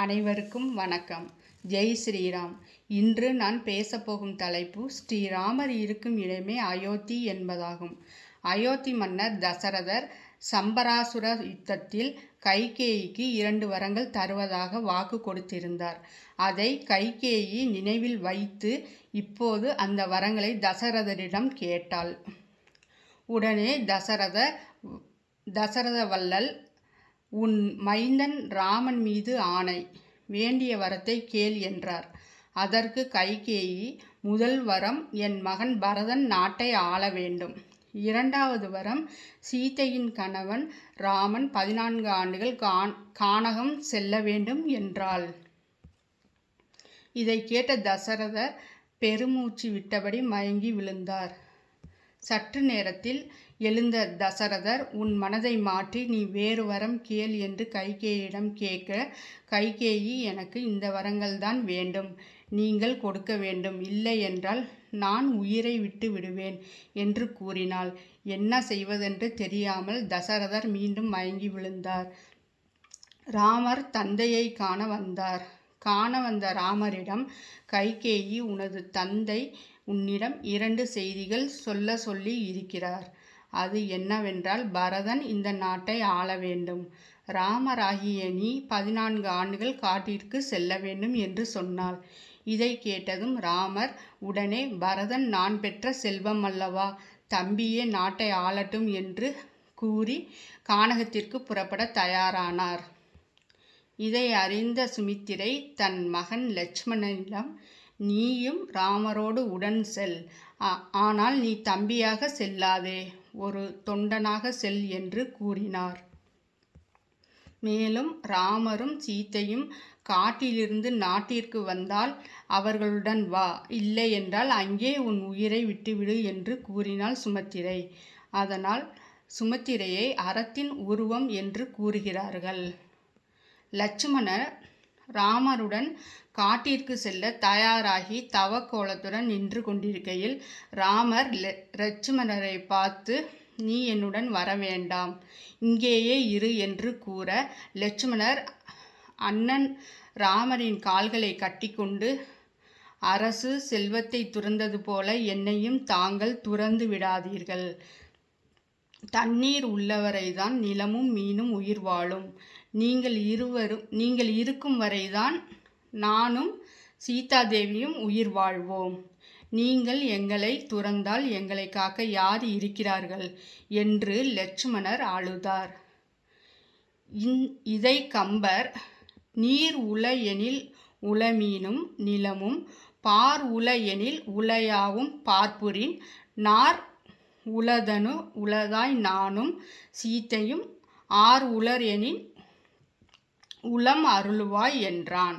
அனைவருக்கும் வணக்கம். ஜெய் ஸ்ரீராம். இன்று நான் பேசப்போகும் தலைப்பு ஸ்ரீராமர் இருக்கும் இடமே அயோத்தி என்பதாகும். அயோத்தி மன்னர் தசரதர் சம்பராசுர யுத்தத்தில் கைகேயிக்கு இரண்டு வரங்கள் தருவதாக வாக்கு கொடுத்திருந்தார். அதை கைகேயி நினைவில் வைத்து இப்போது அந்த வரங்களை தசரதரிடம் கேட்டாள். உடனே தசரத தசரத வள்ளல் உன் மைந்தன் ராமன் மீது ஆணை. வேண்டிய வரத்தை கேள் என்றார். அதற்கு கைகேயி முதல் வரம் என் மகன் பரதன் நாட்டை ஆள வேண்டும். இரண்டாவது வரம் சீதையின் கணவன் ராமன் பதினான்கு ஆண்டுகள் கான் கானகம் செல்ல வேண்டும் என்றாள். இதை கேட்ட தசரதர் பெருமூச்சு விட்டபடி மயங்கி விழுந்தார். சற்று நேரத்தில் எழுந்த தசரதர் உன் மனதை மாற்றி நீ வேறு வரம் கேள் என்று கைகேயிடம் கேட்க கைகேயி எனக்கு இந்த வரங்கள்தான் வேண்டும். நீங்கள் கொடுக்க வேண்டும். இல்லை என்றால் நான் உயிரை விட்டு விடுவேன் என்று கூறினாள். என்ன செய்வதென்று தெரியாமல் தசரதர் மீண்டும் மயங்கி விழுந்தார். ராமர் தந்தையை காண வந்தார். காண வந்த ராமரிடம் கைகேயி உனது தந்தை உன்னிடம் இரண்டு செய்திகள் சொல்ல சொல்லி இருக்கிறார். அது என்னவென்றால் பரதன் இந்த நாட்டை ஆள வேண்டும். ராமராகிய நீ பதினான்கு ஆண்டுகள் காட்டிற்கு செல்ல வேண்டும் என்று சொன்னாள். இதை கேட்டதும் ராமர் உடனே பரதன் நான் பெற்ற செல்வம் அல்லவா? தம்பியே நாட்டை ஆளட்டும் என்று கூறி கானகத்திற்கு புறப்பட தயாரானார். இதை அறிந்த சுமித்திரை தன் மகன் லட்சுமணனிடம் நீயும் ராமரோடு உடன் செல். ஆனால் நீ தம்பியாக செல்லாதே ஒரு தொண்டனாக செல் என்று கூறினார். மேலும் ராமரும் சீத்தையும் காட்டிலிருந்து நாட்டிற்கு வந்தால் அவர்களுடன் வா இல்லை என்றால் அங்கே உன் உயிரை விட்டுவிடு என்று கூறினாள் சுமத்திரை. அதனால் சுமத்திரையை அறத்தின் உருவம் என்று கூறுகிறார்கள். லட்சுமணர் ராமருடன் காட்டிற்கு செல்ல தயாராகி தவக்கோலத்துடன் நின்று கொண்டிருக்கையில் ராமர் லட்சுமணரை பார்த்து நீ என்னுடன் வர வேண்டாம். இங்கேயே இரு என்று கூற லட்சுமணர் அண்ணன் ராமரின் கால்களை கட்டிக்கொண்டு அரசு செல்வத்தை துறந்தது போல என்னையும் தாங்கள் துறந்து விடாதீர்கள். தண்ணீர் உள்ளவரைதான் நிலமும் மீனும் உயிர் வாழும். நீங்கள் இருவரும் நீங்கள் இருக்கும் வரைதான் நானும் சீதாதேவியும் உயிர் வாழ்வோம். நீங்கள் எங்களை துறந்தால் எங்களை காக்க யார் இருக்கிறார்கள்? என்று லட்சுமணர் அழுதார் இதை கம்பர் நீர் உல எனில் உளமீனும் நிலமும் பார் உல எனில் உலையாவும் பார்ப்புரின் நார் உலதனு உலதாய் நானும் சீத்தையும் ஆர் உலர் எனின் உளம் அருள்வாய் என்றான்.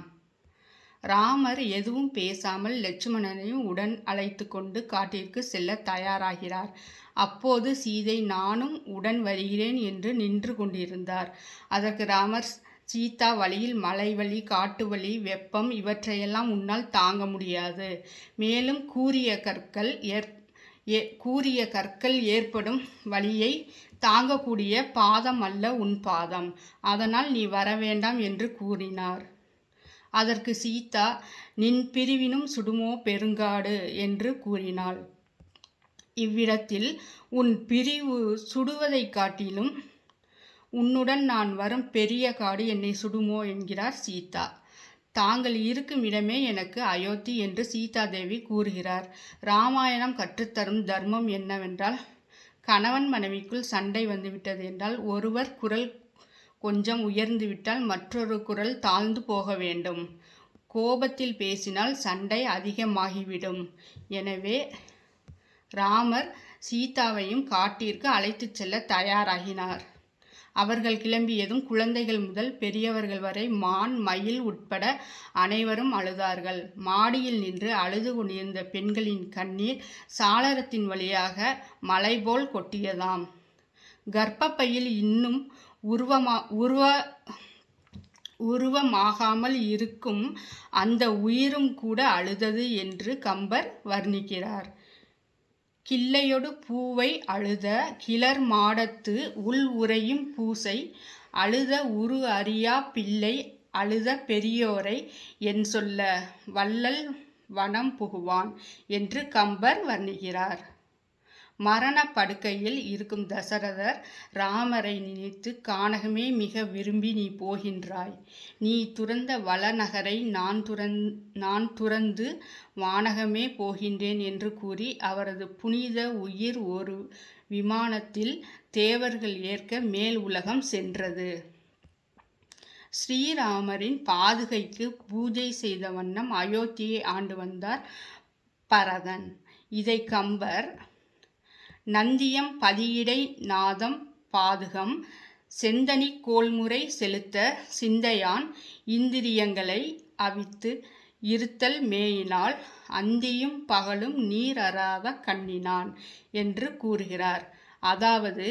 ராமர் எதுவும் பேசாமல் லட்சுமணனையும் உடன் அழைத்து கொண்டு காட்டிற்கு செல்ல தயாராகிறார். அப்போது சீதை நானும் உடன் வருகிறேன் என்று நின்று கொண்டிருந்தார். அதற்கு ராமர் சீதா வழியில் மலை வழி காட்டு வழி வெப்பம் இவற்றையெல்லாம் உன்னால் தாங்க முடியாது. மேலும் கூறிய கற்கள் ஏற் ஏ கூறிய கற்கள் ஏற்படும் வழியை தாங்கக்கூடிய பாதம் அல்ல உன் பாதம். அதனால் நீ வர வேண்டாம் என்று கூறினார். அதற்கு சீதா நின் பிரிவினும் சுடுமோ பெருங்காடு என்று கூறினாள். இவ்விடத்தில் உன் பிரிவு சுடுவதை காட்டிலும் உன்னுடன் நான் வரும் பெரிய காடு என்னை சுடுமோ என்கிறார் சீதா. தாங்கள் இருக்கும் இடமே எனக்கு அயோத்தி என்று சீதா தேவி கூறுகிறார். ராமாயணம் கற்றுத்தரும் தர்மம் என்னவென்றால் கணவன் மனைவிக்குள் சண்டை வந்துவிட்டது என்றால் ஒருவர் குரல் கொஞ்சம் உயர்ந்துவிட்டால் மற்றொரு குரல் தாழ்ந்து போக வேண்டும். கோபத்தில் பேசினால் சண்டை அதிகமாகிவிடும். எனவே ராமர் சீதாவையும் காட்டிற்கு அழைத்துச் செல்ல தயாராகினார். அவர்கள் கிளம்பியதும் குழந்தைகள் முதல் பெரியவர்கள் வரை மான் மயில் உட்பட அனைவரும் அழுதார்கள். மாடியில் நின்று அழுது கொண்டிருந்த பெண்களின் கண்ணீர் சாளரத்தின் வழியாக மலை போல் கொட்டியதாம். கர்ப்பப்பையில் இன்னும் உருவமா உருவ உருவமாகாமல் இருக்கும் அந்த உயிரும் கூட அழுதது என்று கம்பர் வர்ணிக்கிறார். கிள்ளையொடு பூவை அழுத கிளர் மாடத்து உள் உறையும் பூசை அழுத உரு அறியா பிள்ளை அழுத பெரியோரை என் சொல்ல வள்ளல் வனம் புகுவான் என்று கம்பர் வர்ணிக்கிறார். மரண படுக்கையில் இருக்கும் தசரதர் ராமரை நினைத்து கானகமே மிக விரும்பி நீ போகின்றாய். நீ துறந்த வளநகரை நான் துறந் நான் துறந்து வானகமே போகின்றேன் என்று கூறி அவரது புனித உயிர் ஒரு விமானத்தில் தேவர்கள் ஏற்க மேல் உலகம் சென்றது. ஸ்ரீராமரின் பாதுகைக்கு பூஜை செய்த வண்ணம் அயோத்தியை ஆண்டு வந்தார் பரதன். இதை கம்பர் நந்தியம் பதியிடை நாதம் பாதுகம். செந்தனி கோல்முறை செலுத்த சிந்தையான் இந்திரியங்களை அவித்து இருத்தல் மேயினால் அந்தியும் பகலும் நீர் அறாத கண்ணினான் என்று கூறுகிறார். அதாவது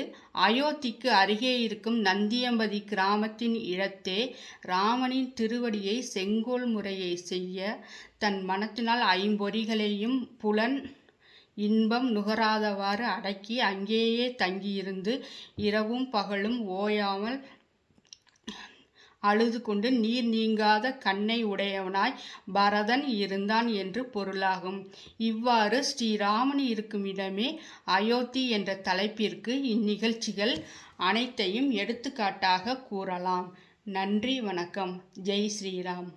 அயோத்திக்கு அருகே இருக்கும் நந்தியம்பதி கிராமத்தின் இடத்தே ராமனின் திருவடியை செங்கோல் முறையை செய்ய தன் மனத்தினால் ஐம்பொறிகளையும் புலன் இன்பம் நுகராதவாறு அடக்கி அங்கேயே தங்கியிருந்து இரவும் பகலும் ஓயாமல் அழுது கொண்டு நீர் நீங்காத கண்ணை உடையவனாய் பரதன் இருந்தான் என்று பொருளாகும். இவ்வாறு ஸ்ரீராமன் இருக்கும் இடமே அயோத்தி என்ற தலைப்பிற்கு இந்நிகழ்ச்சிகள் அனைத்தையும் எடுத்துக்காட்டாக கூறலாம். நன்றி வணக்கம். ஜெய் ஸ்ரீராம்.